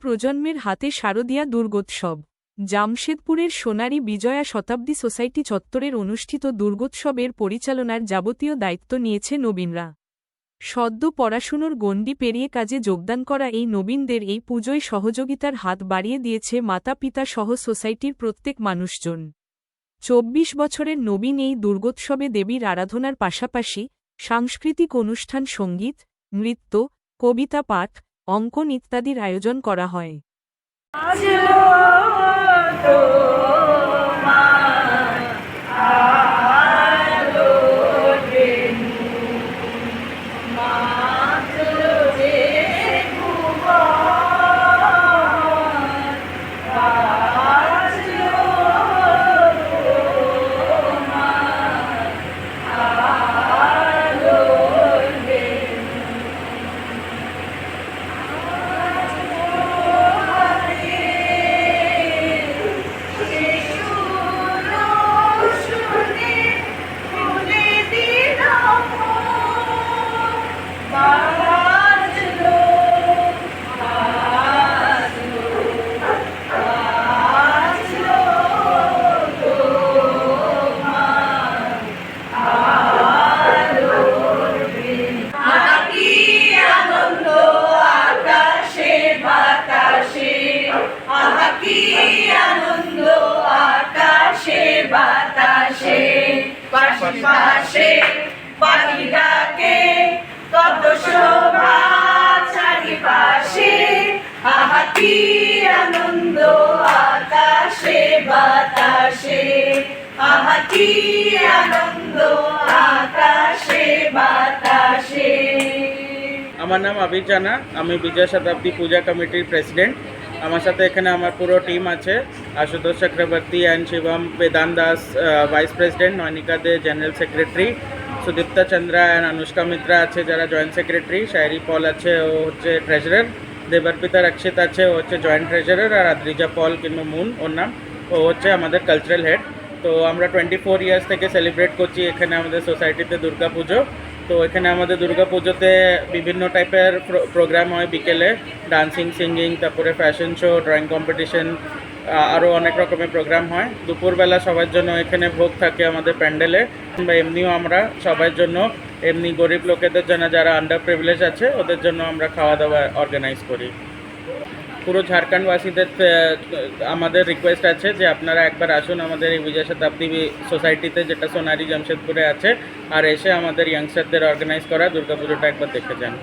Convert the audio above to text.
প্রজন্মের হাতে শারদীয়া দুর্গোৎসব। জামশেদপুরের সোনারি বিজয়া শতাব্দী সোসাইটি চত্বরের অনুষ্ঠিত দুর্গোৎসবের পরিচালনার যাবতীয় দায়িত্ব নিয়েছে নবীনরা। সদ্য পড়াশুনোর গণ্ডি পেরিয়ে কাজে যোগদান করা এই নবীনদের এই পুজোয় সহযোগিতার হাত বাড়িয়ে দিয়েছে মাতা, পিতা সহ সোসাইটির প্রত্যেক মানুষজন। চব্বিশ বছরের নবীন এই দুর্গোৎসবে দেবীর আরাধনার পাশাপাশি সাংস্কৃতিক অনুষ্ঠান সংগীত, নৃত্য, কবিতা, পাঠ অঙ্কন ইত্যাদির আয়োজন করা হয়। পাশে পাশে পাখি ডাকে কত শোভা চারিপাশে আহা কি আনন্দ আকাশে, বাতাসে আহা কি আনন্দ আকাশে, বাতাসে। আমার নাম আবির জানা, আমি বিজয় শতাব্দী পূজা কমিটির প্রেসিডেন্ট। আমার সাথে এখানে আমার পুরো টিম আছে। Ashutosh Chakraborty and Shivam Vedan Das vice president Nayanika De general secretary Sudipta Chandra and Anushka Mitra আছে যারা জয়েন্ট সেক্রেটারি শায়রি পল আছে, ও হচ্ছে ট্রেজারার দেবর্পিতা রক্ষিত আছে, ও হচ্ছে জয়েন্ট ট্রেজারার আর আদ্রিজা পল কিংবা মুন, ওর নাম, ও হচ্ছে আমাদের কালচারাল হেড তো আমরা টোয়েন্টি ফোর ইয়ার্স থেকে সেলিব্রেট করছি এখানে আমাদের সোসাইটিতে দুর্গা পুজো তো এখানে আমাদের দুর্গা পুজোতে বিভিন্ন টাইপের প্রোগ্রাম হয় বিকেলে। ডান্সিং সিঙ্গিং তারপরে ফ্যাশন শো ড্রয়িং কম্পিটিশন আরও অনেক রকমের প্রোগ্রাম হয়। দুপুরবেলা সবার জন্য এখানে ভোগ থাকে আমাদের প্যান্ডেলে। বা এমনিও আমরা সবার জন্য, এমনি গরিব লোকেদের জন্য যারা আন্ডার প্রিভিলেজ আছে, ওদের জন্য আমরা খাওয়া দাওয়া অর্গানাইজ করি। পুরো ঝাড়খণ্ডবাসীদের আমাদের রিকোয়েস্ট আছে যে আপনারা একবার আসুন আমাদের এই বিজয় শতাব্দী সোসাইটিতে যেটা সোনারি জামশেদপুরে আছে, আর এসে আমাদের ইয়াংস্টারদের অর্গানাইজ করা, দুর্গাপুজোটা একবার দেখে যান।